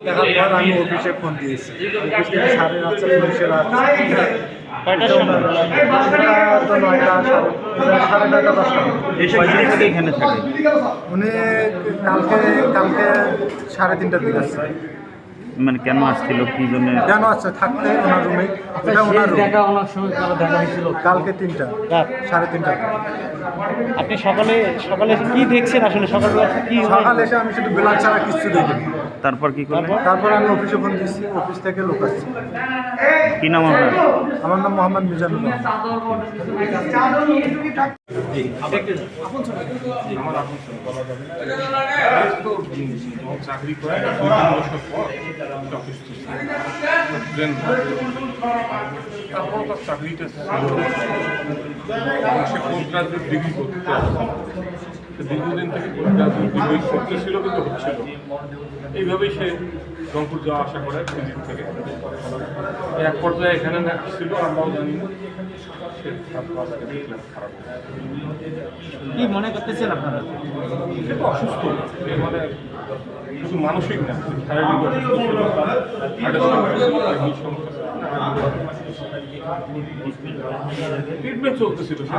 দেখার পর আমি অফিসে ফোন দিয়েছি। অফিস থেকে সাড়ে রাত্রে পুলিশের আসছে উনি কালকে কালকে সাড়ে তিনটার দিকে আসছে। মানে কেন আসছিল? কি জন্য? কেন আছে থাকতে ওনার রুমে এটা ওনার। দেখা ওনার সঙ্গে দেখা হয়েছিল? কালকে তিনটা। সাড়ে তিনটা। আপনি সকালে সকালে কি দেখছেন আসলে? সকালবেলা কি? সকালে এসে আমি শুধু বেলার ছাড়া কিচ্ছু দেখিনি। তারপর কি করলেন? তারপর আমি অফিসে ফোন দিচ্ছি অফিস থেকে লোক আসছে। কি নাম আপনার? আমার নাম মোহাম্মদ মিজানুর চাকরি করে তারপর তার চাকরিটা সে পোস্ট গ্রাজুয়েট ডিগ্রি করতে দীর্ঘদিন থেকে রাজনৈতিক গ্রাজুয়েট ছিল কিন্তু হচ্ছিল এইভাবেই সে রংপুর যাওয়া আশা করে দিক থেকে। এক পর্যায়ে এখানে না ছিল আমরাও জানি না। কি মনে করতেছেন আপনারা? সে তো অসুস্থ। মানে শুধু মানসিক না শারীরিক ট্রিটমেন্ট চলতেছিল সে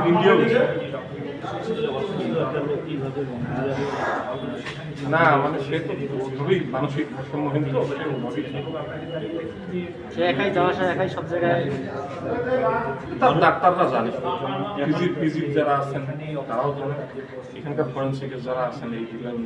না মানে সে তো ওইভাবেই মানসিক ভারসাম্যহীন তো সে একাই যাওয়া আসা একাই সব জায়গায় তার ডাক্তাররা জানে ফিজিক ফিজিক যারা আছেন তারাও জানে। এখানকার ফরেন্সিকের যারা আছেন এই জানেন।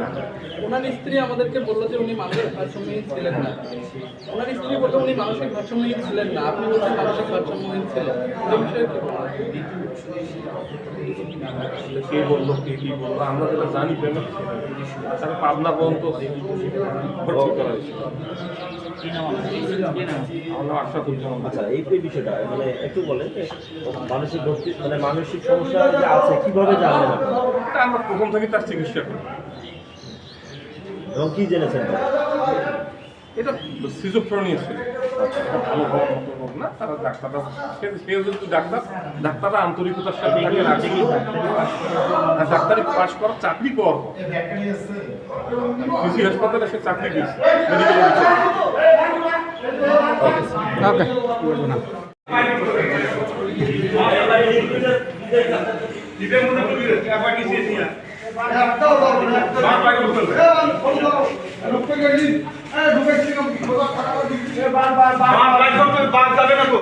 না ওনার স্ত্রী আমাদেরকে বলল যে উনি মানসিক ভারসাম্যহীন ছিলেন না। ওনার স্ত্রী বলল উনি মানসিক ভারসাম্যহীন ছিলেন না। আপনি বলছেন মানসিক ভারসাম্যহীন ছিলেন এই বিষয়ে কি বলল কে কি বলল আমরা যেটা জানি পেমেন্ট তাকে পাবনা পর্যন্ত ভর্তি করা হয়েছিল আচ্ছা এই এই বিষয়টা মানে একটু বলেন মানসিক ভর্তি মানে মানসিক সমস্যা আছে কীভাবে জানলেন আমরা প্রথম থেকে তার চিকিৎসা করি। এবং কি জেনেছেন? এটা সিজোফ্রেনিয়া ছিল। ভালো হওয়ার মতো রোগ না তারা ডাক্তাররা সে যেহেতু ডাক্তার। ডাক্তাররা আন্তরিকতার সাথে তাকে রাখে আর ডাক্তারি পাশ করার চাকরি পাওয়ার পর কৃষি হাসপাতালে সে চাকরি পেয়েছে মেডিকেল অফিসার